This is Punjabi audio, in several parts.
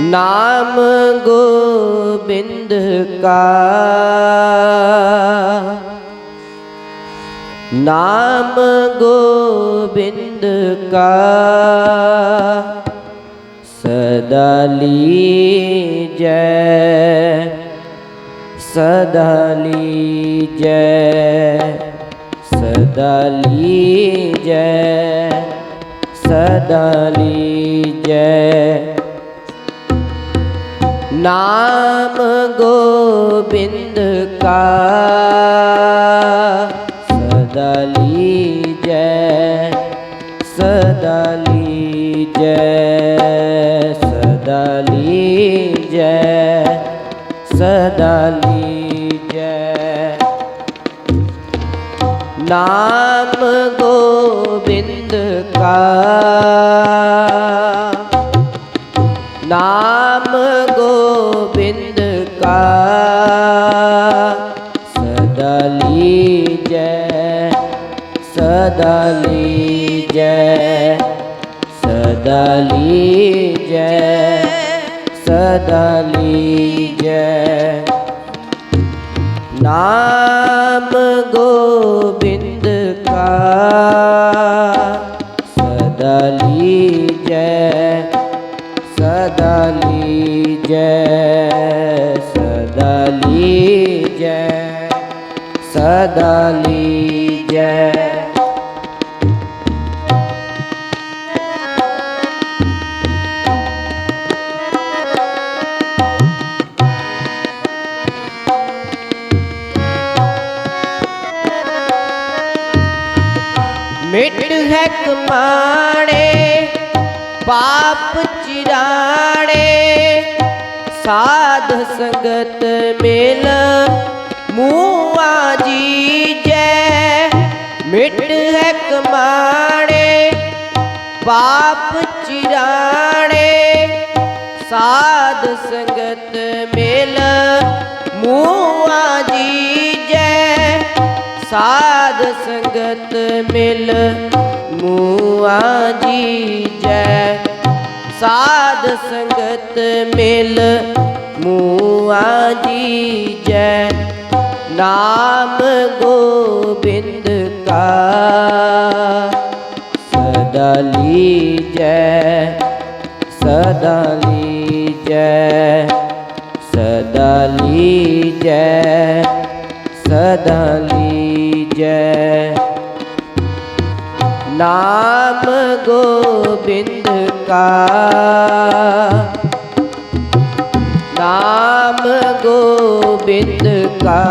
ਨਾਮ ਗੋਬਿੰਦ ਕਾ। ਨਾਮ ਗੋਬਿੰਦ ਕਾ। ਸਦਾ ਲੀਜੈ ਸਦਾ ਲੀਜੈ ਸਦਾ ਲੀਜੈ ਸਦਾ ਲੀਜੈ। ਨਾਮ ਗੋਬਿੰਦ ਕਾ। ਸਦਾ ਲੀਜੈ ਸਦਾ ਲੀਜੈ ਸਦਾ ਲੀਜੈ ਸਦਾ ਲੀਜੈ। ਨਾਮ ਗੋਬਿੰਦ ਕਾ। ਨਾਮ ਗੋਬਿੰਦ ਕਾ। ਸਦਾ ਲੀਜੈ ਸਦਾ ਲੀਜੈ ਸਦਾ ਲੀਜੈ ਸਦਾ ਲੀਜੈ। ਨਾਮ ਗੋਬਿੰਦ ਸਦਾ ਲੀਜੈ। ਮਿਟ ਹੈ ਕਮਾੜੇ ਪਾਪ ਚਿਰਾੜੇ ਸਾਧ ਸੰਗਤ ਮਿਲ ਮੂਆ ਜੀ ਜੈ। ਮਿਟ ਹੈ ਕਮਾੜੇ ਪਾਪ ਚਿਰਾੜੇ ਸਾਧ ਸੰਗਤ ਮਿਲ ਮੂਆ ਜੀ ਜੈ। ਸਾਧ ਸੰਗਤ ਮਿਲ ਮੂਆ ਜੀ ਜੈ। ਸਾਧ ਸੰਗਤ ਮਿਲ ਮੂਆ ਜੀ ਜੈ। ਨਾਮ ਗੋਬਿੰਦ ਕਾ। ਸਦਾ ਲੀਜੈ ਸਦਾ ਲੀਜੈ ਸਦਾ ਲੀਜੈ ਸਦਾ ਲੀਜੈ। ਨਾਮ ਗੋਬਿੰਦ ਕਾ। ਨਾਮ ਗੋਬਿੰਦ ਕਾ।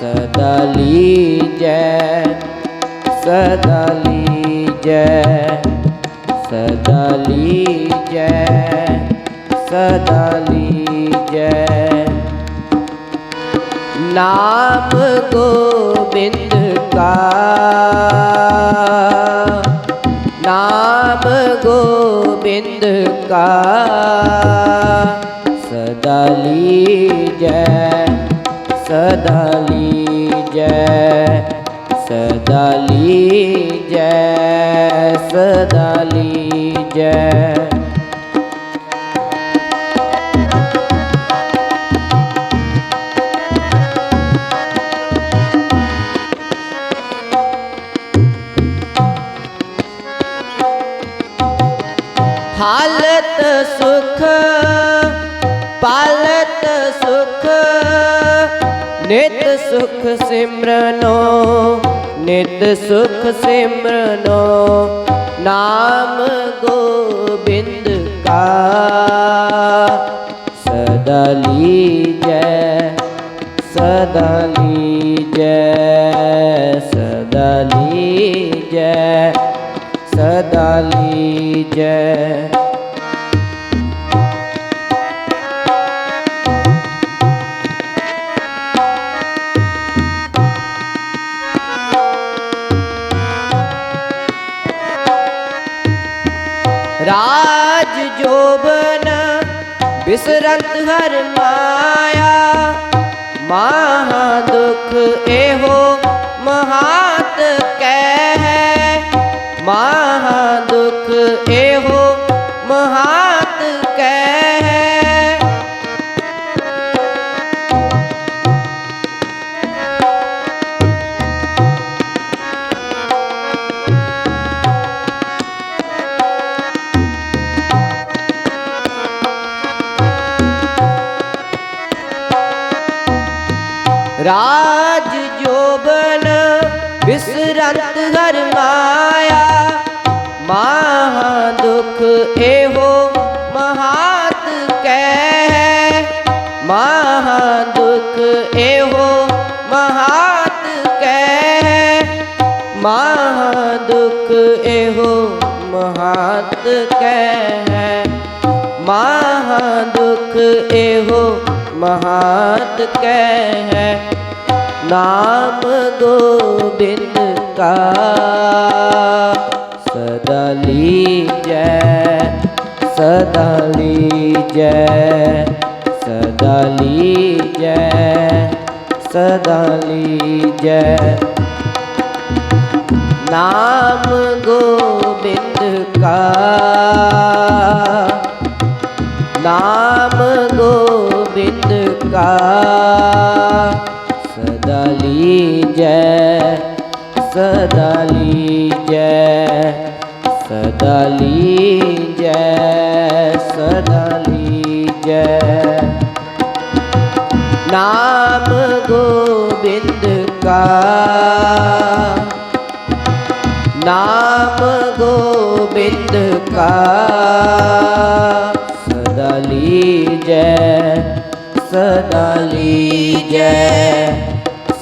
ਸਦਾ ਲੀਜੈ ਸਦਾ ਲੀਜੈ ਸਦਾ ਲੀਜੈ ਸਦਾ ਲੀਜੈ। ਨਾਮ ਗੋਬਿੰਦ ਕਾ। ਨਾਮ ਗੋਬਿੰਦ ਕਾ ਸਦਾ ਲੀਜੈ ਸਦਾ ਲੀਜੈ ਸਦਾ ਲੀਜੈ ਸਦਾ ਲੀਜੈ। ਸੁਖ ਸਿਮਰਨੋ, ਨਿਤ ਸੁਖ ਸਿਮਰਨੋ, ਨਾਮ ਗੋਬਿੰਦ ਕਾ। ਸਦਾ ਲੀਜੈ ਸਦਾ ਲੀਜੈ ਸਦਾ ਲੀਜੈ ਸਦਾ ਲੀਜੈ। ਬਿਸਰਤ ਹਰ ਮਾਇਆ। ਮਹਾ ਦੁਖ ਇਹੋ ਮਹਾਤ ਕਹਿ ਮਹਾ ਰਾਜ ਜੋਬਨ ਬਿਸਰੰਤ ਹਰ ਮਾਇਆ। ਮਹਾ ਦੁਖ ਇਹੋ ਮਹਾਤ ਕਹਿ। ਮਹਾ ਦੁਖ ਇਹੋ ਮਹਾਤ ਕਹਿ। ਮਹਾ ਦੁਖ ਇਹੋ ਮਹਾਤ ਕਹਿ। ਮਹਾ ਦੁਖ ਇਹੋ ਮਹਾਤ ਕਹਿ, ਨਾਮ ਗੋਬਿੰਦ ਕਾ। ਸਦਾ ਲੀਜੈ ਸਦਾ ਲੀਜੈ ਸਦਾ ਲੀਜੈ ਸਦਾ ਲੀਜੈ। ਨਾਮ ਗੋਬਿੰਦ ਕਾ। ਨਾਮ ਗੋਬਿੰਦ ਕਾ ਸਦਾ ਲੀਜੈ ਸਦਾ ਲੀਜੈ ਸਦਾ ਲੀਜੈ ਸਦਾ ਲੀਜੈ। ਨਾਮ ਗੋਬਿੰਦ ਕਾ ਨਾਮ ਗੋਬਿੰਦ ਕਾ ਸਦਾ ਲੀਜੈ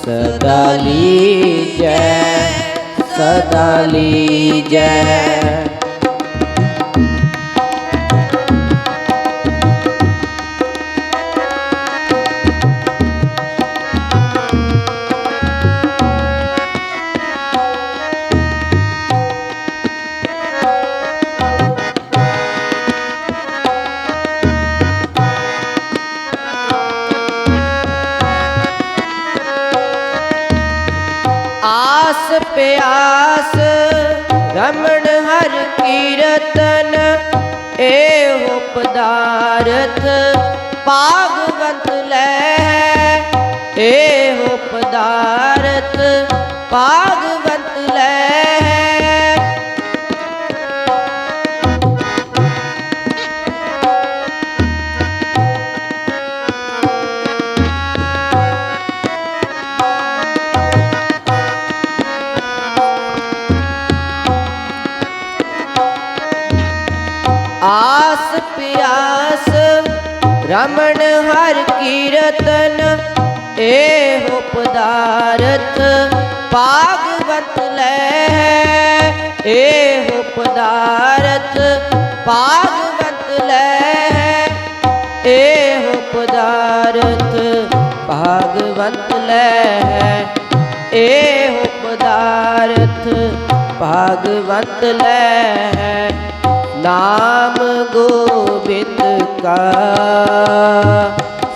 ਸਦਾ ਲੀਜੈ ਸਦਾ ਲੀਜੈ। ਆਸ ਪਿਆਸ ਰਮਣ ਹਰ ਕੀਰਤਨ ਇਹੋ ਪਦਾਰਥ ਭਾਗਵਤ ਲੈ। ਇਹੋ ਪਦਾਰਥ ਪਾਗ ਰਮਣ ਹਰ ਕੀਰਤਨ, ਇਹੋ ਪਦਾਰਥ ਭਾਗਵਤ ਲੈ ਹੈ। ਇਹੋ ਪਦਾਰਥ ਭਾਗਵਤ ਲੈ ਇਹੋ ਪਦਾਰਥ ਭਾਗਵਤ ਲੈ ਹੈ। ਇਹੋ ਪਦਾਰਥ ਭਾਗਵਤ ਲੈ ਹੈ। ਨਾਮ ਗੋ ਗੋਬਿੰਦ ਕਾ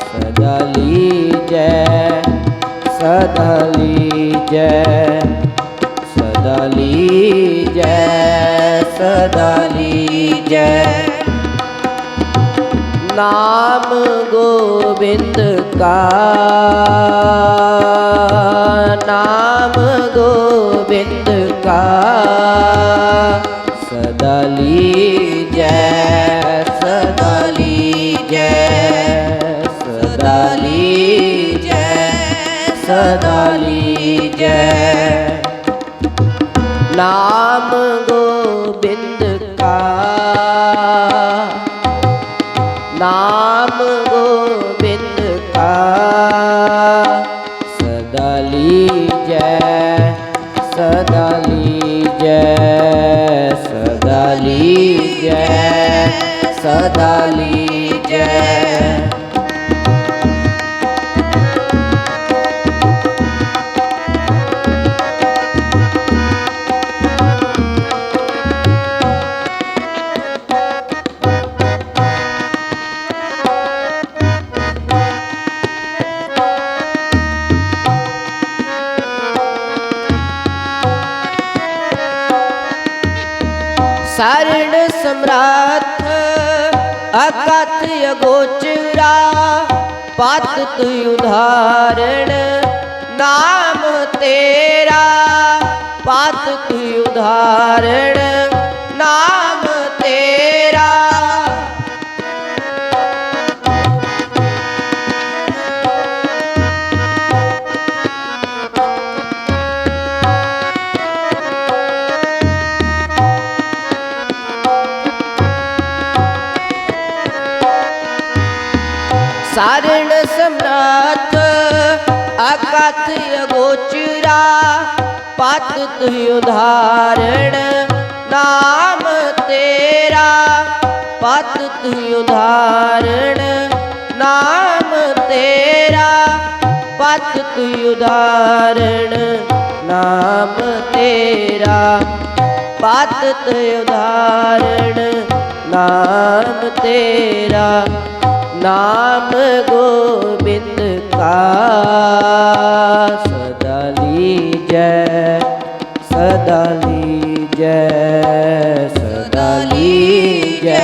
ਸਦਾ ਲੀਜੈ ਸਦਾ ਲੀਜੈ ਸਦਾ ਲੀਜੈ ਸਦਾ ਲੀਜੈ। ਨਾਮ ਗੋਬਿੰਦ ਕਾ, ਨਾਮ ਗੋਬਿੰਦ ਕਾ, ਸਦਾ ਲੀਜੈ ਸਦਾਲੀ ਜੈ ਸਦਾਲੀ ਜੈ ਸਦਾਲੀ ਜੈ ਨਾਮ ਗੋਬਿੰਦ ਕਾ ਨਾਮ ਗੋਬਿੰਦ ਕਾ ਸਦਾ ਜੈ ਸਦਾ ਜੈ ਸਦਾ ਲੀਜੈ ਸਦਾ ਲੀਜੈ। ਅਕਥ ਅਗੋਚਰਾ ਪਤ ਤੁ ਉਧਾਰਣ ਨਾਮ ਤੇਰਾ ਪਤ ਤੁ ਉਧਾਰਣ। ਅਕਥ ਅਗੋਚਰਾ ਪਤ ਤੁਹਿ ਉਧਾਰਣ, ਨਾਮ ਤੇਰਾ। ਪਤ ਤੁਹਿ ਉਧਾਰਣ, ਨਾਮ ਤੇਰਾ। ਪਤ ਤੁਹਿ ਉਧਾਰਣ, ਨਾਮ ਤੇਰਾ। ਪਤ ਤੁਹਿ ਉਧਾਰਣ, ਨਾਮ ਤੇਰਾ। ਨਾਮ ਗੋਬਿੰਦ ਕਾ। ਸਦਾ ਲੀਜੈ ਸਦਾ ਲੀਜੈ ਸਦਾ ਲੀਜੈ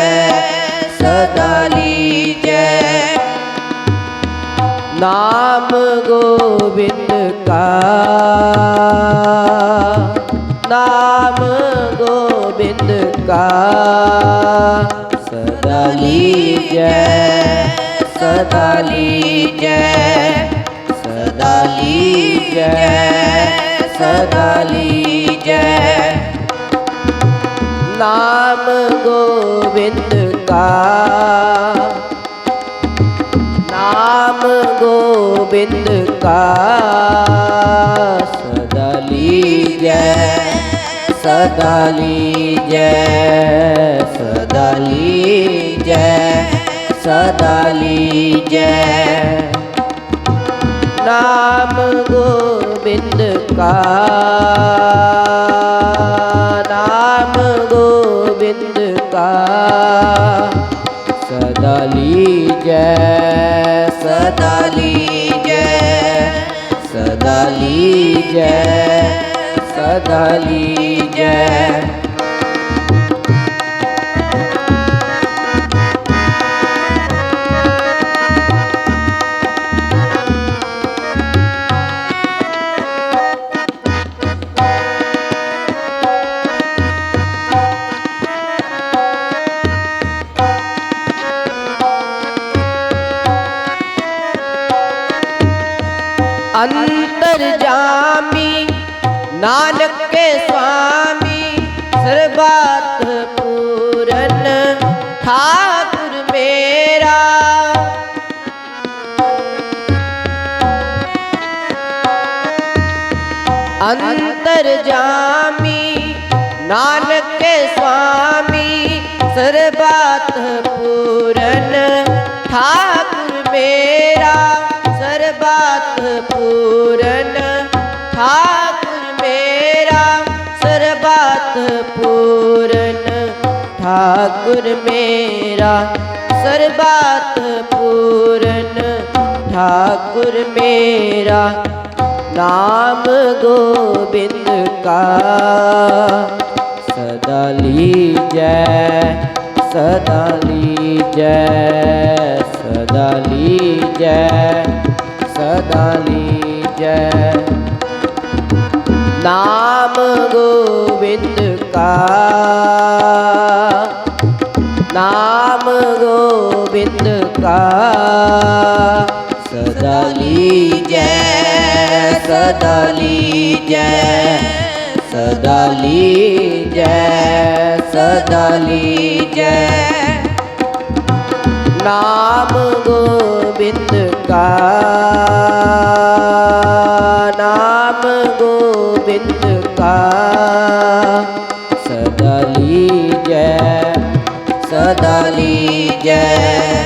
ਸਦਾ ਲੀਜੈ। ਨਾਮ ਗੋਬਿੰਦ ਕਾ, ਨਾਮ ਗੋਬਿੰਦ ਕਾ, ਸਦਾ ਲੀਜੈ ਸਦਾ ਲੀਜੈ। ਲੀਜੈ ਸਦਾ ਲੀਜੈ। ਨਾਮ ਗੋਬਿੰਦ ਕਾ। ਨਾਮ ਗੋਬਿੰਦ ਕਾ। ਸਦਾ ਲੀਜੈ ਸਦਾ ਲੀਜੈ ਸਦਾ ਲੀਜੈ ਸਦਾ ਲੀਜੈ। ਨਾਮ ਗੋਬਿੰਦ ਕਾ ਨਾਮ ਗੋਬਿੰਦ ਕਾ। ਸਦਾ ਲੀਜੈ ਸਦਾ ਲੀਜੈ ਸਦਾ ਲੀਜੈ ਸਦਾ ਲੀਜੈ। ਨਾਨਕ ਕੇ ਸੁਆਮੀ ਸਰਬਤ ਪੂਰਨ ਠਾਕੁਰ ਮੇਰਾ। ਅੰਤਰ ਜਾਮੀ ਨਾਨਕ ਕੇ ਸੁਆਮੀ ਸਰਬਤ ਪੂਰਨ ਠਾਕੁਰ ਠਾਕੁਰ ਮੇਰਾ, ਸਰਬਤ ਪੂਰਨ ਠਾਕੁਰ ਮੇਰਾ, ਨਾਮ ਗੋਬਿੰਦ ਕਾ। ਸਦਾ ਲੀਜੈ ਸਦਾ ਲੀਜੈ ਸਦਾ ਲੀਜੈ ਸਦਾ ਲੀਜੈ। ਨਾਮ ਗੋਬਿੰਦ ਕਾ। ਨਾਮ ਗੋਬਿੰਦ ਕਾ। ਸਦਾ ਲੀਜੈ ਸਦਾ ਲੀਜੈ ਸਦਾ ਲੀਜੈ ਸਦਾ ਲੀਜੈ। ਨਾਮ ਗੋਬਿੰਦ ਕਾ। ਲੀਜੈ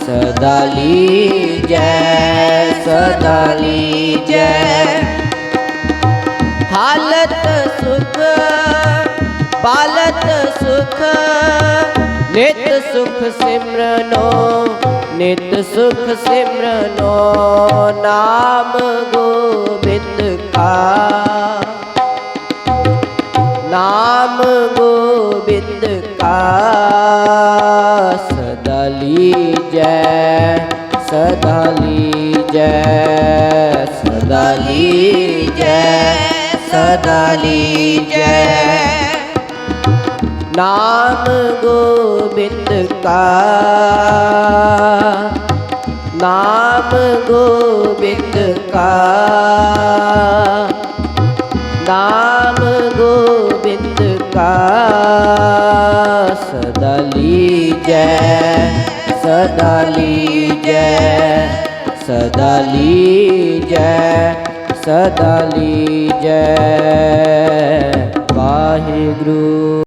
ਸਦਾ ਲੀਜੈ ਸਦਾ ਲੀਜੈ ਹਾਲਤ ਸੁਖ ਪਾਲਤ ਸੁਖ ਨਿਤ ਸੁਖ ਸਿਮਰਨੋ ਨਿਤ ਸੁਖ ਸਿਮਰਨੋ ਨਾਮ ਗੋਬਿੰਦ ਕਾ ਨਾਮ ਗੋਬਿੰਦ ਕਾ ਲੀਜੈ, ਸਦਾ ਲੀਜੈ ਸਦਾ ਲੀਜੈ ਸਦਾ ਲੀਜੈ। ਨਾਮ ਗੋਬਿੰਦ ਕਾ, ਨਾਮ ਗੋਬਿੰਦ ਕਾ। ਨਾਮ ਗੋਬਿੰਦ ਕਾ, ਸਦਾ ਲੀਜੈ ਸਦਾ ਲੀਜੈ ਸਦਾ ਲੀਜੈ ਸਦਾ ਲੀਜੈ। ਵਾਹਿਗੁਰੂ।